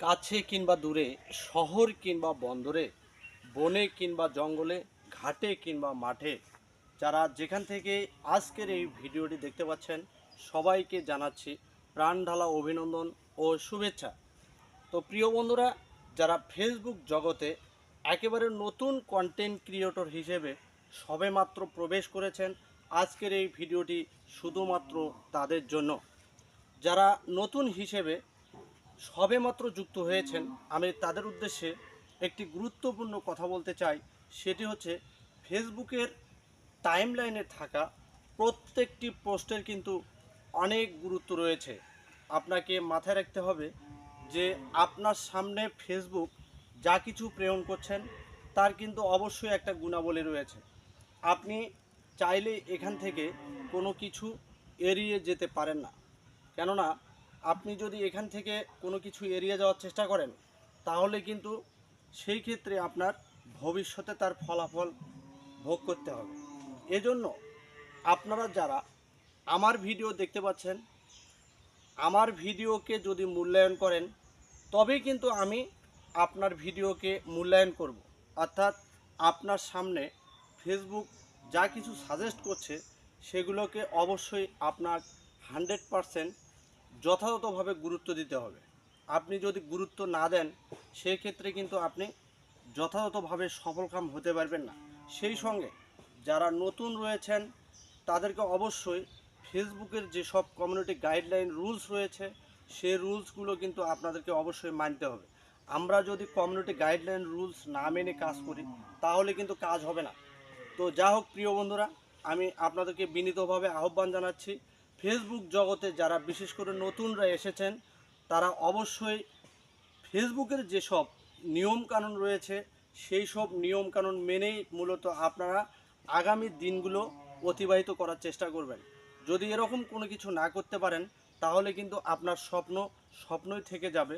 কাছে কিংবা দূরে, শহর কিংবা বন্দরে, বনে কিংবা জঙ্গলে, ঘাটে কিংবা মাঠে, যারা যেখান থেকে আজকের এই ভিডিওটি দেখতে পাচ্ছেন, সবাইকে জানাচ্ছি প্রাণ ঢালা অভিনন্দন ও শুভেচ্ছা। তো প্রিয় বন্ধুরা, যারা ফেসবুক জগতে একেবারে নতুন কন্টেন্ট ক্রিয়েটর হিসেবে সবেমাত্র প্রবেশ করেছেন, আজকের এই ভিডিওটি শুধুমাত্র তাদের জন্য। যারা নতুন হিসেবে সবেমাত্র যুক্ত হয়েছেন। আমি তাদের উদ্দেশ্যে একটি গুরুত্বপূর্ণ কথা বলতে চাই। সেটি হচ্ছে, ফেসবুকের টাইমলাইনে থাকা প্রত্যেকটি পোস্টের কিন্তু অনেক গুরুত্ব রয়েছে। আপনাকে মাথায় রাখতে হবে যে, আপনার সামনে ফেসবুক যা কিছু প্রেরণ করছেন, তার কিন্তু অবশ্যই একটা গুণাবলী রয়েছে। আপনি চাইলে এখান থেকে কোনো কিছু এড়িয়ে যেতে পারেন না। কেননা আপনি যদি এখান থেকে কোনো কিছু এড়িয়ে যাওয়ার চেষ্টা করেন, তাহলে কিন্তু সেই ক্ষেত্রে আপনার ভবিষ্যতে তার ফলাফল ভোগ করতে হবে। এজন্য আপনারা যারা আমার ভিডিও দেখতে পাচ্ছেন, আমার ভিডিওকে যদি মূল্যায়ন করেন, তবেই কিন্তু আমি আপনার ভিডিওকে মূল্যায়ন করব। অর্থাৎ আপনার সামনে ফেসবুক যা কিছু সাজেস্ট করছে, সেগুলোকে অবশ্যই আপনার হান্ড্রেড পারসেন্ট যথাযথভাবে গুরুত্ব দিতে হবে। আপনি যদি গুরুত্ব না দেন সেই ক্ষেত্রে কিন্তু আপনি যথাযথভাবে সফলকাম হতে পারবেন না। সেই সঙ্গে যারা নতুন রয়েছেন, তাদেরকে অবশ্যই ফেসবুকের যেসব কমিউনিটি গাইডলাইন রুলস রয়েছে সেই রুলসগুলো কিন্তু আপনাদেরকে অবশ্যই মানতে হবে। আমরা যদি কমিউনিটি গাইডলাইন রুলস না মেনে কাজ করি, তাহলে কিন্তু কাজ হবে না। তো যা হোক প্রিয় বন্ধুরা, আমি আপনাদেরকে বিনীতভাবে আহ্বান জানাচ্ছি ফেসবুক জগতে যারা বিশেষ করে নতুনরা এসেছেন, তারা অবশ্যই ফেসবুকের যেসব নিয়মকানুন রয়েছে সেই সব নিয়মকানুন মেনেই মূলত আপনারা আগামী দিনগুলো অতিবাহিত করার চেষ্টা করবেন। যদি এরকম কোনো কিছু না করতে পারেন, তাহলে কিন্তু আপনার স্বপ্ন স্বপ্নই থেকে যাবে।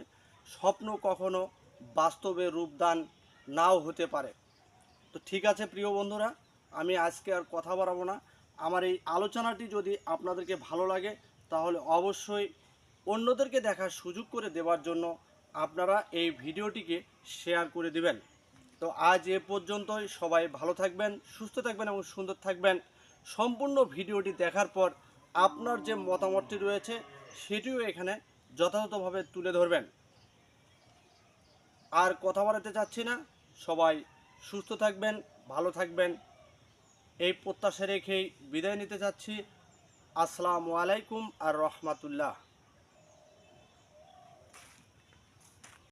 স্বপ্ন কখনো বাস্তবে রূপদান নাও হতে পারে। তো ঠিক আছে প্রিয় বন্ধুরা, আমি আজকে আর কথা বাড়াবো না। আমার এই আলোচনাটি যদি আপনাদেরকে ভালো লাগে, তাহলে অবশ্যই অন্যদেরকে দেখার সুযোগ করে দেওয়ার জন্য আপনারা এই ভিডিওটিকে শেয়ার করে দিবেন। তো আজ এ পর্যন্তই, সবাই ভালো থাকবেন, সুস্থ থাকবেন এবং সুন্দর থাকবেন। সম্পূর্ণ ভিডিওটি দেখার পর আপনার যে মতামতটি রয়েছে, সেটিও এখানে যথাযথভাবে তুলে ধরবেন। আর কথা বাড়াতে চাচ্ছি না, সবাই সুস্থ থাকবেন, ভালো থাকবেন। এই প্রত্যাশা রেখেই বিদায় নিতে চাচ্ছি আসসালামু আলাইকুম আর রহমাতুল্লাহ।